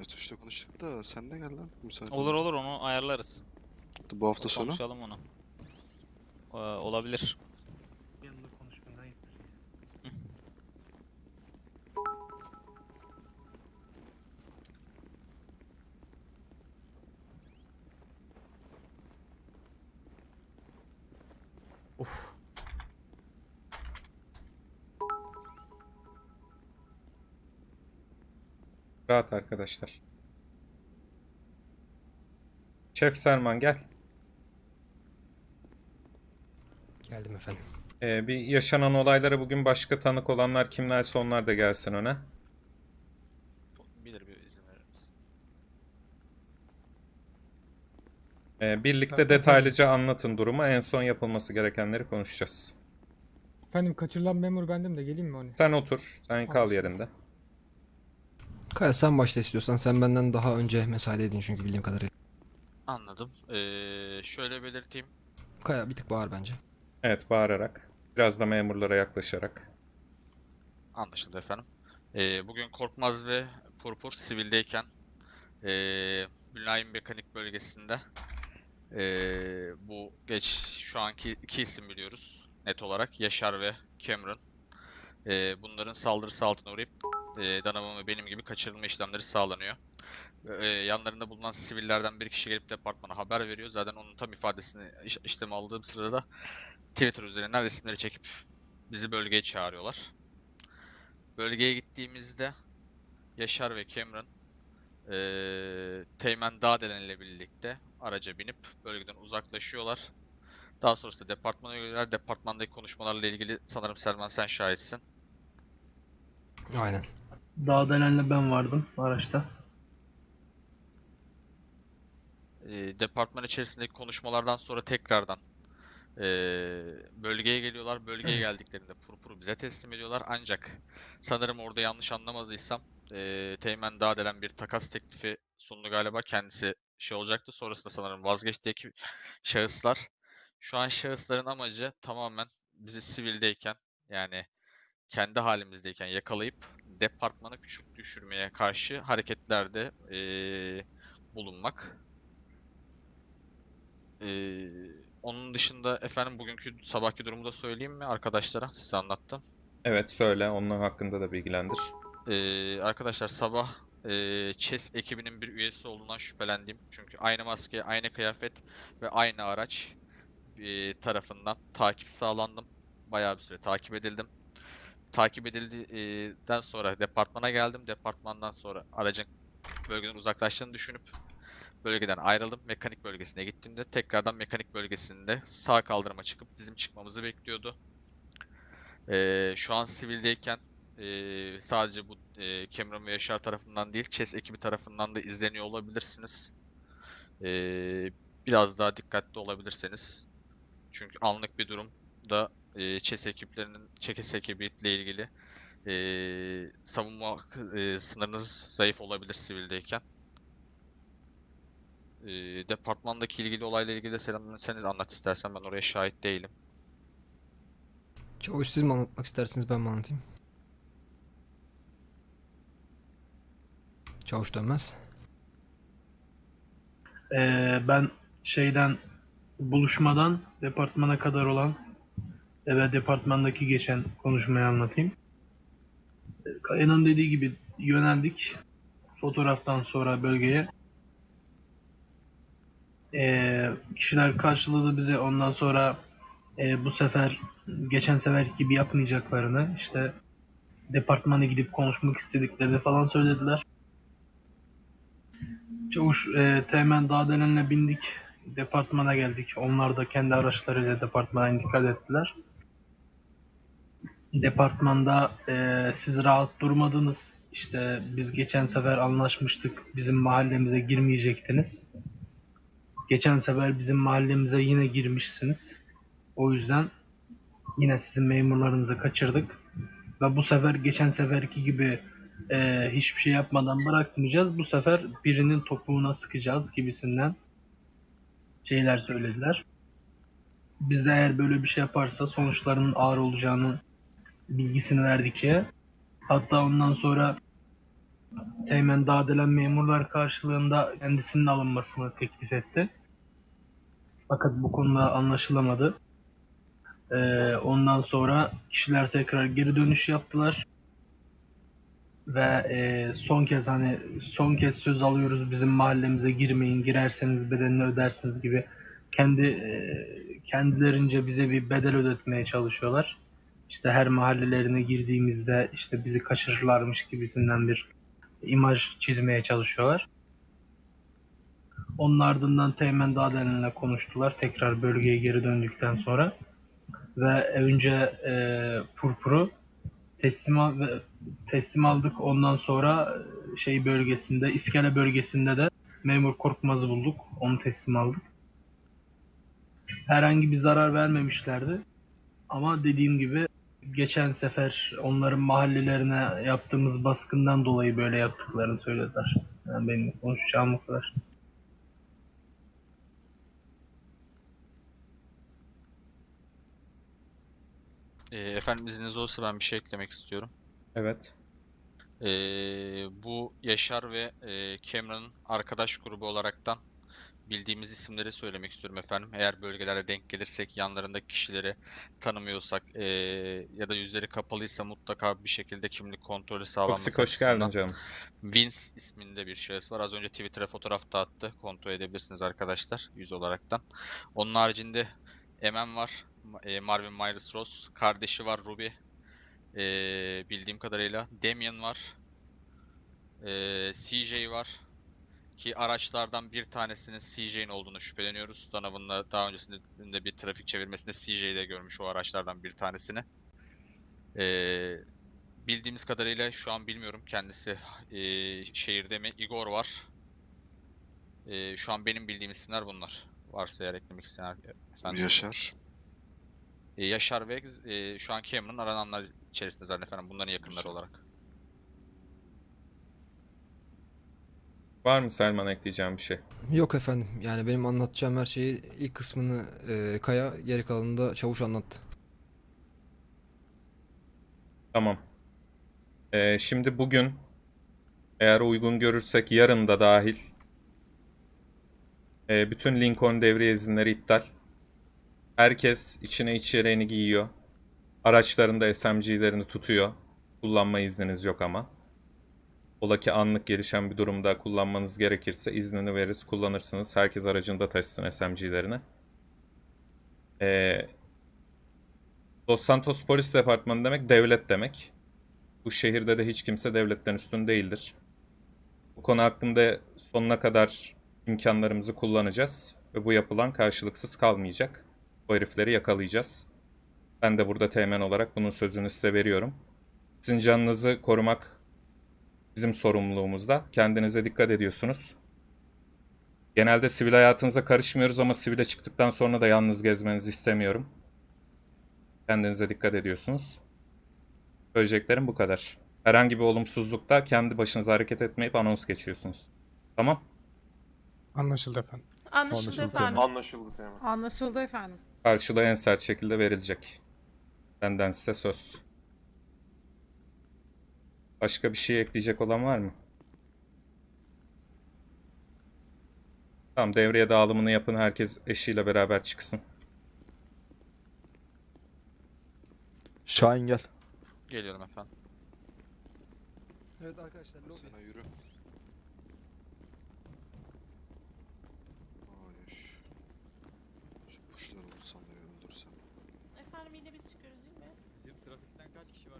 Aytuş'la konuştuk da sen de gel lan. Müsait Olur olur onu ayarlarız. Bu hafta sonu. Konuşalım onu. Ee, olabilir. Yanında konuşmadan yapıyorsun. Rahat arkadaşlar. Şef Selman gel. Geldim efendim. Ee, bir yaşanan olaylara bugün başka tanık olanlar kimlerse onlar da gelsin öne. Bilir bir izin verir misin? Ee, birlikte Zaten- detaylıca anlatın durumu. En son yapılması gerekenleri konuşacağız. Efendim kaçırılan memur bendim de geleyim mi hani? Sen otur. Sen kal Tamam. yerinde. Kaya sen başla istiyorsan. Sen benden daha önce mesaideydin çünkü bildiğim kadarıyla. Anladım. Ee, şöyle belirteyim. Kaya bir tık bağır bence. Evet bağırarak. Biraz da memurlara yaklaşarak. Anlaşıldı efendim. Ee, bugün Korkmaz ve Purpur sivildeyken ee, Mülayim Mekanik bölgesinde ee, bu geç şu anki iki isim biliyoruz net olarak Yaşar ve Cameron. Ee, bunların saldırısı altına uğrayıp ee, Donovan ve benim gibi kaçırılma işlemleri sağlanıyor. Ee, yanlarında bulunan sivillerden bir kişi gelip departmana haber veriyor. Zaten onun tam ifadesini iş, işleme aldığım sırada da Twitter üzerinden resimleri çekip bizi bölgeye çağırıyorlar. Bölgeye gittiğimizde Yaşar ve Cameron eee Teğmen Dağdelen ile birlikte araca binip bölgeden uzaklaşıyorlar. Daha sonrasında departmana geliyorlar. Departmandaki konuşmalarla ilgili sanırım Selman sen şahitsin. Aynen. Dağdelen'le ben vardım araçta. Eee, departman içerisindeki konuşmalardan sonra tekrardan eee, bölgeye geliyorlar. Bölgeye geldiklerinde Purpur'u bize teslim ediyorlar. Ancak sanırım orada yanlış anlamadıysam eee Teğmen Dağdelen bir takas teklifi sundu galiba. Kendisi şey olacaktı. Sonrasında sanırım vazgeçti ekip şahıslar. Şu an şahısların amacı tamamen bizi sivildeyken yani kendi halimizdeyken yakalayıp departmanı küçük düşürmeye karşı hareketlerde eee, bulunmak. Ee, onun dışında efendim bugünkü sabahki durumu da söyleyeyim mi arkadaşlara? Size anlattım. Evet söyle. Onun hakkında da bilgilendir. Ee, arkadaşlar sabah e, Chess ekibinin bir üyesi olduğundan şüphelendim. Çünkü aynı maske, aynı kıyafet ve aynı araç e, tarafından takip sağlandım. Bayağı bir süre takip edildim. Takip edildikten sonra departmana geldim. Departmandan sonra aracın bölgeden uzaklaştığını düşünüp bölgeden ayrıldım. Mekanik bölgesine gittiğimde tekrardan mekanik bölgesinde sağ kaldırıma çıkıp bizim çıkmamızı bekliyordu. Ee, şu an sivildeyken ee, sadece bu ee, Cameron ve Yaşar tarafından değil, Chess ekibi tarafından da izleniyor olabilirsiniz. Ee, biraz daha dikkatli olabilirseniz. Çünkü anlık bir durumda ee, Chess ekiplerinin, Chess ekibiyle ilgili ee, savunma ee, sınırınız zayıf olabilir sivildeyken. Ee, departmandaki ilgili olayla ilgili de sen anlat istersen ben oraya şahit değilim. Çavuş siz mi anlatmak istersiniz ben mi anlatayım? Çavuş dönmez. Ee, ben şeyden buluşmadan departmana kadar olan ve departmandaki geçen konuşmayı anlatayım. Ee, Kaya'nın dediği gibi yöneldik fotoğraftan sonra bölgeye. Ee, kişiler karşıladı bize ondan sonra e, bu sefer geçen sefer gibi yapmayacaklarını işte departmana gidip konuşmak istediklerini falan söylediler. Çavuş e, Teğmen Dağdelen'le bindik. Departmana geldik. Onlar da kendi araçlarıyla departmana intikal ettiler. Departmanda e, siz rahat durmadınız. İşte biz geçen sefer anlaşmıştık. Bizim mahallemize girmeyecektiniz. Geçen sefer bizim mahallemize yine girmişsiniz. O yüzden yine sizin memurlarınızı kaçırdık. Ve bu sefer geçen seferki gibi e, hiçbir şey yapmadan bırakmayacağız. Bu sefer birinin topuğuna sıkacağız gibisinden şeyler söylediler. Biz de eğer böyle bir şey yaparsa sonuçlarının ağır olacağını bilgisini verdik şeye. Hatta ondan sonra Teğmen Dağdelen memurlar karşılığında kendisinin alınmasını teklif etti. Fakat bu konuda anlaşılamadı. Ee, ondan sonra kişiler tekrar geri dönüş yaptılar. Ve e, son kez hani son kez söz alıyoruz bizim mahallemize girmeyin girerseniz bedelini ödersiniz gibi kendi e, kendilerince bize bir bedel ödetmeye çalışıyorlar. İşte her mahallelerine girdiğimizde işte bizi kaçırırlarmış gibisinden bir imaj çizmeye çalışıyorlar. Onun ardından Teğmen Dağdelen'le konuştular tekrar bölgeye geri döndükten sonra ve önce e, Purpur'u teslim teslim aldık. Ondan sonra şey bölgesinde, İskele bölgesinde de memur Korkmaz'ı bulduk. Onu teslim aldık. Herhangi bir zarar vermemişlerdi. Ama dediğim gibi geçen sefer onların mahallelerine yaptığımız baskından dolayı böyle yaptıklarını söylediler. Yani benim konuşacağım bu kadar. Ee, efendim izniniz olursa ben bir şey eklemek istiyorum. Evet. Ee, bu Yaşar ve e, Cameron'ın arkadaş grubu olaraktan bildiğimiz isimleri söylemek istiyorum efendim. Eğer bölgelerde denk gelirsek yanlarındaki kişileri tanımıyorsak e, ya da yüzleri kapalıysa mutlaka bir şekilde kimlik kontrolü sağlanması Toksik hoş geldin canım. Vince isminde bir şahıs var. Az önce Twitter'a fotoğraf da attı. Kontrol edebilirsiniz arkadaşlar yüz olaraktan. Onun haricinde Emen var. E, Marvin Myers Ross. Kardeşi var Ruby. E, bildiğim kadarıyla. Damien var. E, CJ var. Ki araçlardan bir tanesinin CJ'in olduğunu şüpheleniyoruz. Donovan'la daha öncesinde bir trafik çevirmesinde CJ'de görmüş o araçlardan bir tanesini. E, bildiğimiz kadarıyla şu an bilmiyorum kendisi e, şehirde mi? Igor var. E, şu an benim bildiğim isimler bunlar. Varsa eğer eklemek isteyen efendim. Yaşar. E, Yaşar ve e, şu an Cameron arananlar içerisinde zaten efendim bunların yakınları Güzel. olarak. Var mı Selman ekleyeceğim bir şey? Yok efendim. Yani benim anlatacağım her şeyi ilk kısmını e, Kaya, geri kalanını da Çavuş anlattı. Tamam. Ee, şimdi bugün eğer uygun görürsek yarın da dahil ee, bütün Lincoln devriye izinleri iptal. Herkes içine içeriğini giyiyor. Araçlarında SMG'lerini tutuyor. Kullanma izniniz yok ama. Ola ki anlık gelişen bir durumda kullanmanız gerekirse iznini veririz, kullanırsınız. Herkes aracında taşısın SMG'lerini. Ee, Los Santos Polis Departmanı demek devlet demek. Bu şehirde de hiç kimse devletten üstün değildir. Bu konu hakkında sonuna kadar imkanlarımızı kullanacağız ve bu yapılan karşılıksız kalmayacak. Bu herifleri yakalayacağız. Ben de burada teğmen olarak bunun sözünü size veriyorum. Sizin canınızı korumak bizim sorumluluğumuzda. Kendinize dikkat ediyorsunuz. Genelde sivil hayatınıza karışmıyoruz ama sivile çıktıktan sonra da yalnız gezmenizi istemiyorum. Kendinize dikkat ediyorsunuz. Söyleyeceklerim bu kadar. Herhangi bir olumsuzlukta kendi başınıza hareket etmeyip anons geçiyorsunuz. Tamam? Anlaşıldı efendim. Anlaşıldı efendim. Anlaşıldı Teğmen. Anlaşıldı efendim. Karşılığı en sert şekilde verilecek. Benden size söz. Başka bir şey ekleyecek olan var mı? Tamam devreye dağılımını yapın. Herkes eşiyle beraber çıksın. Şahin gel. Geliyorum efendim. Evet arkadaşlar. Sana yürü. Ay. Şu puşları bulsam da bir öldürsem. Efendim yine biz çıkıyoruz değil mi? Bizim trafikten kaç kişi var?